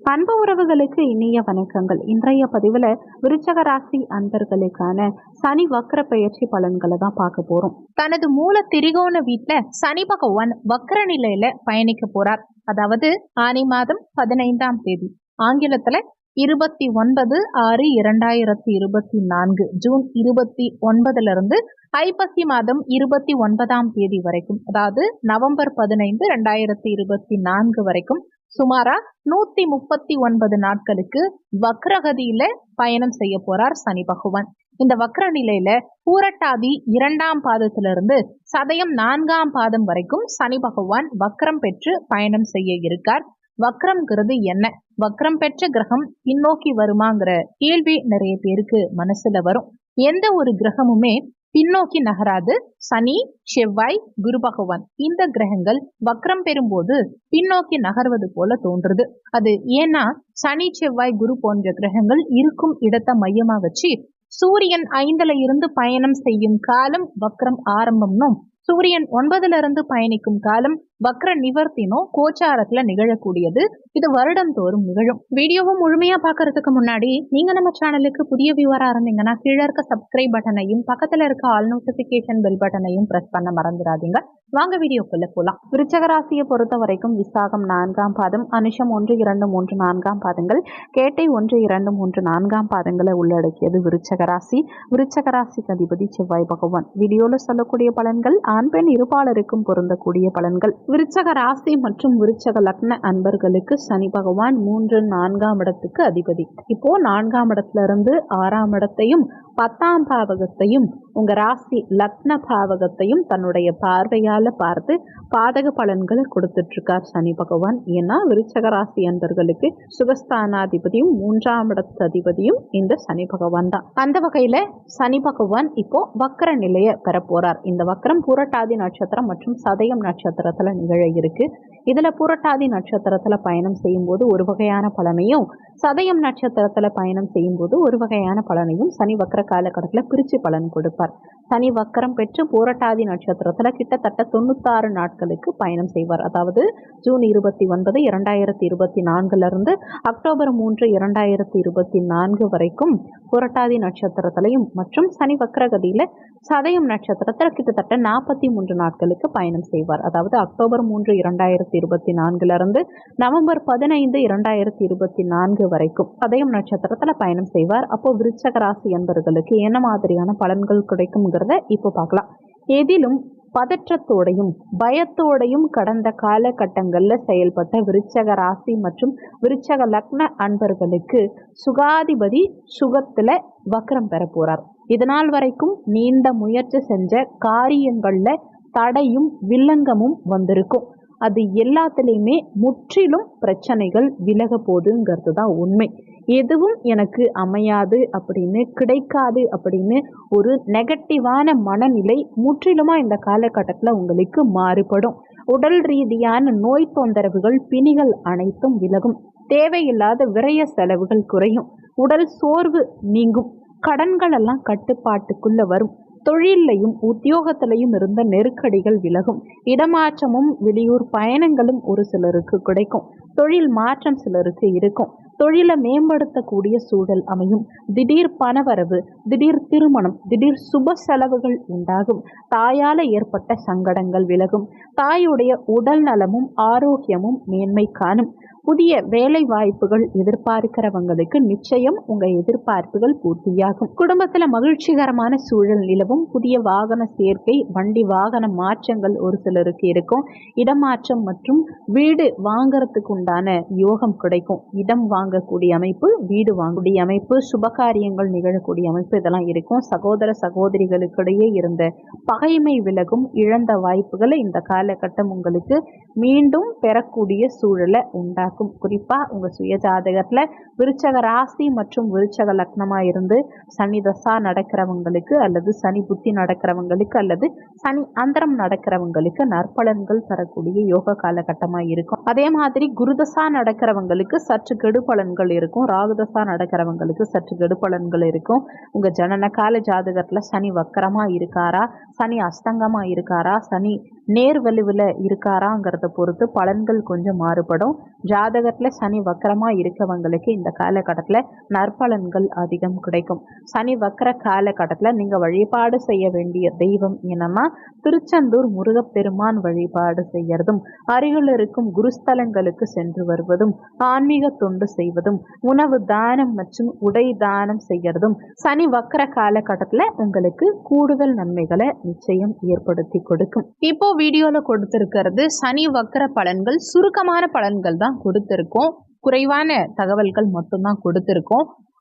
அன்பு உறவுகளுக்கு இனிய வணக்கங்கள். இன்றைய பதிவில் விருச்சக ராசி அன்பர்களுக்கான சனி வக்கர பயிற்சி பலன்களை தான் பார்க்க போறோம். தனது மூல திரிகோண வீட்டுல சனி பகவான் வக்கர நிலையில பயணிக்க போறார். அதாவது ஆனி மாதம் பதினைந்தாம் தேதி. ஆங்கிலத்துல இருபத்தி ஒன்பது ஆறு இரண்டாயிரத்தி இருபத்தி நான்கு ஜூன் இருபத்தி ஒன்பதுலேருந்து ஐப்பசி மாதம் இருபத்தி ஒன்பதாம் தேதி வரைக்கும் அதாவது நவம்பர் பதினைந்து ரெண்டாயிரத்தி இருபத்தி நான்கு வரைக்கும் சுமாரா நூத்தி முப்பத்தி ஒன்பது நாட்களுக்கு வக்ரகதியில பயணம் செய்ய போறார் சனி பகவான். இந்த வக்ர நிலையில பூரட்டாதி இரண்டாம் பாதத்திலிருந்து சதயம் நான்காம் பாதம் வரைக்கும் சனி பகவான் வக்ரம் பெற்று பயணம் செய்ய இருக்கார். வக்ரம்ங்கிறது என்ன? வக்ரம் பெற்ற கிரகம் பின்னோக்கி வருமாங்கிற கேள்வி நிறைய பேருக்கு மனசுல வரும். எந்த ஒரு கிரகமுமே பின்னோக்கி நகராது. சனி செவ்வாய் குரு பகவான் இந்த கிரகங்கள் வக்ரம் பெறும்போது பின்னோக்கி நகர்வது போல தோன்றுது. அது ஏன்னா சனி செவ்வாய் குரு போன்ற கிரகங்கள் இருக்கும் இடத்தை மையமா வச்சு சூரியன் ஐந்துல இருந்து பயணம் செய்யும் காலம் வக்ரம் ஆரம்பம்னும் சூரியன் ஒன்பதுல இருந்து பயணிக்கும் காலம் வக்ர நிவர்த்தினும் கோச்சாரத்துல நிகழக்கூடியது. இது வருடம் தோறும் நிகழும். வீடியோவும் முழுமையா பாக்குறதுக்கு முன்னாடி நீங்க நம்ம சேனலுக்கு புதிய வியூவரா இருந்தீங்கன்னா கீழே இருக்க சப்ஸ்கிரைப் பட்டனையும் பக்கத்துல இருக்க ஆல் நோட்டிபிகேஷன் பெல் பட்டனையும் பிரஸ் பண்ண மறந்துடாதீங்க. வாங்க வீடியோக்குள்ள போலாம். விருச்சக ராசியை பொறுத்த வரைக்கும் விசாகம் நான்காம் பாதம் அனுஷம் ஒன்று இரண்டு மூன்று நான்காம் பாதங்கள் கேட்டை ஒன்று இரண்டு மூன்று நான்காம் பாதங்களை உள்ளடக்கியது விருச்சக ராசி. விருச்சக ராசிக்கு அதிபதி செவ்வாய் பகவான். வீடியோல சொல்லக்கூடிய பலன்கள் ஆண் பெண் இருபாலருக்கும் பொருந்தக்கூடிய பலன்கள். விருச்சக ராசி மற்றும் விருச்சக லக்ன அன்பர்களுக்கு சனி பகவான் மூன்று நான்காம் இடத்துக்கு அதிபதி. இப்போ நான்காம் இடத்துல இருந்து ஆறாம் இடத்தையும் பத்தாம் பாவகத்தையும் உங்க ராசி லக்ன பாவகத்தையும் தன்னுடைய பார்வையால பார்த்து பாதக பலன்களை கொடுத்துட்டு இருக்கார் சனி பகவான். ஏன்னா விருச்சக ராசி அன்பர்களுக்கு சுகஸ்தானாதிபதியும் மூன்றாம் இடத்து அதிபதியும் இந்த சனி பகவான் தான். அந்த வகையில சனி பகவான் இப்போ வக்கர நிலையை பெற இந்த வக்கரம் பூரட்டாதி நட்சத்திரம் மற்றும் சதயம் நட்சத்திரத்துல நிகழ இருக்கு. இதுல புரட்டாதி நட்சத்திரத்துல பயணம் செய்யும்போது ஒரு வகையான பலனையும் சதயம் நட்சத்திரத்துல பயணம் செய்யும் போது ஒரு வகையான பலனையும் சனி வக்கர காலகட்டத்தில் பிரிச்சு பலன் கொடுப்பார். சனி வக்கரம் பெற்று பூரட்டாதி நட்சத்திரத்துல கிட்டத்தட்ட தொண்ணூத்தாறு நாட்களுக்கு பயணம் செய்வார். அதாவது ஜூன் இருபத்தி ஒன்பது இரண்டாயிரத்தி இருபத்தி நான்குல இருந்து அக்டோபர் மூன்று இரண்டாயிரத்தி இருபத்தி நான்கு வரைக்கும் புரட்டாதி நட்சத்திரத்திலையும் மற்றும் சனி வக்கரகதியில சதயம் நட்சத்திரத்தில் கிட்டத்தட்ட நாற்பத்தி மூன்று நாட்களுக்கு பயணம் செய்வார். அதாவது அக்டோபர் மூன்று இரண்டாயிரத்தி இருபத்தி நான்குல இருந்து நவம்பர் பதினைந்து இரண்டாயிரத்தி இருபத்தி நான்கு வரைக்கும் சதயம் நட்சத்திரத்துல பயணம் செய்வார். அப்போ விருச்சக ராசி என்பர்களுக்கு என்ன மாதிரியான பலன்கள் கிடைக்கும்ங்கிறத இப்போ பார்க்கலாம். எதிலும் பதற்றத்தோடையும் பயத்தோடையும் கடந்த காலகட்டங்களில் செயல்பட்ட விருச்சக ராசி மற்றும் விருச்சக லக்ன அன்பர்களுக்கு சுகாதிபதி சுகத்தில் வக்ரம் பெற போறார். இதனால் வரைக்கும் நீண்ட முயற்சி செஞ்ச காரியங்களில் தடையும் வில்லங்கமும் வந்திருக்கும். அது எல்லாத்துலேயுமே முற்றிலும் பிரச்சனைகள் விலக போகுதுங்கிறது தான் உண்மை. எதுவும் எனக்கு அமையாது அப்படின்னு கிடைக்காது அப்படின்னு ஒரு நெகட்டிவான மனநிலை முற்றிலுமாக இந்த காலகட்டத்தில் உங்களுக்கு மாறுபடும். உடல் ரீதியான நோய் தொந்தரவுகள் பிணிகள் அனைத்தும் விலகும். தேவையில்லாத விரய செலவுகள் குறையும். உடல் சோர்வு நீங்கும். கடன்கள் எல்லாம் கட்டுப்பாட்டுக்குள்ள வரும். தொழிலையும் உத்தியோகத்திலையும் இருந்த நெருக்கடிகள் விலகும். இடமாற்றமும் வெளியூர் பயணங்களும் ஒரு சிலருக்கு கிடைக்கும். தொழில் மாற்றம் சிலருக்கு இருக்கும். தொழிலை மேம்படுத்தக்கூடிய சூழல் அமையும். திடீர் பணவரவு திடீர் திருமணம் திடீர் சுப செலவுகள் உண்டாகும். தாயால ஏற்பட்ட சங்கடங்கள் விலகும். தாயுடைய உடல் நலமும் ஆரோக்கியமும் மேன்மை காணும். புதிய வேலை வாய்ப்புகள் எதிர்பார்க்கிறவங்களுக்கு நிச்சயம் உங்க எதிர்பார்ப்புகள் பூர்த்தியாகும். குடும்பத்துல மகிழ்ச்சிகரமான சூழல் நிலவும். புதிய வாகன சேர்க்கை வண்டி வாகன மாற்றங்கள் ஒரு சிலருக்கு இருக்கும். இடமாற்றம் மற்றும் வீடு வாங்கறதுக்கு உண்டான யோகம் கிடைக்கும். இடம் வாங்கக்கூடிய அமைப்பு வீடு வாங்கக்கூடிய அமைப்பு சுபகாரியங்கள் நிகழக்கூடிய அமைப்பு இதெல்லாம் இருக்கும். சகோதர சகோதரிகளுக்கிடையே இருந்த பகைமை விலகும் இழந்த வாய்ப்புகளை இந்த காலகட்டம் உங்களுக்கு மீண்டும் பெறக்கூடிய சூழலை உண்டாக்கும். குறிப்பா குறிப்பாக உங்கள் சுய ஜாதகத்தில் விருச்சக ராசி மற்றும் விருச்சக லக்னமாக இருந்து சனி தசா நடக்கிறவங்களுக்கு அல்லது சனி புத்தி நடக்கிறவங்களுக்கு அல்லது சனி அந்தரம் நடக்கிறவங்களுக்கு நற்பலன்கள் தரக்கூடிய யோக காலகட்டமாக இருக்கும். அதே மாதிரி குருதசா நடக்கிறவங்களுக்கு சற்று கெடுபலன்கள் இருக்கும். ராகுதசா நடக்கிறவங்களுக்கு சற்று கெடுபலன்கள் இருக்கும். உங்கள் ஜனன கால ஜாதகத்தில் சனி வக்கரமாக இருக்காரா? சனி அஸ்தங்கமாக இருக்காரா? சனி நேர்வலுவில் இருக்காராங்கிறத பொறுத்து பலன்கள் கொஞ்சம் மாறுபடும். ஜாதகத்தில் சனி வக்கரமாக இருக்கவங்களுக்கு இந்த காலகட்டத்தில் நற்பலன்கள் அதிகம் கிடைக்கும். சனி வக்கர காலகட்டத்தில் நீங்கள் வழிபாடு செய்ய வேண்டிய தெய்வம் என்னன்னா திருச்செந்தூர் முருகப்பெருமான் வழிபாடு செய்யறதும் அருகில் இருக்கும் குருஸ்தலங்களுக்கு சென்று வருவதும் ஆன்மீக தொண்டு செய்வதும் உணவு தானம் மற்றும் உடை தானம் செய்யறதும் சனி வக்கர காலகட்டத்துல உங்களுக்கு கூடுதல் நன்மைகளை நிச்சயம் ஏற்படுத்தி கொடுக்கும். இப்போ வீடியோவில் கொடுத்திருக்கிறது சனி வக்கர பலன்கள் சுருக்கமான பலன்கள் தான் கொடுத்துருக்கோம். குறைவான தகவல்கள் மட்டும்தான் கொடுத்துருக்கோம்.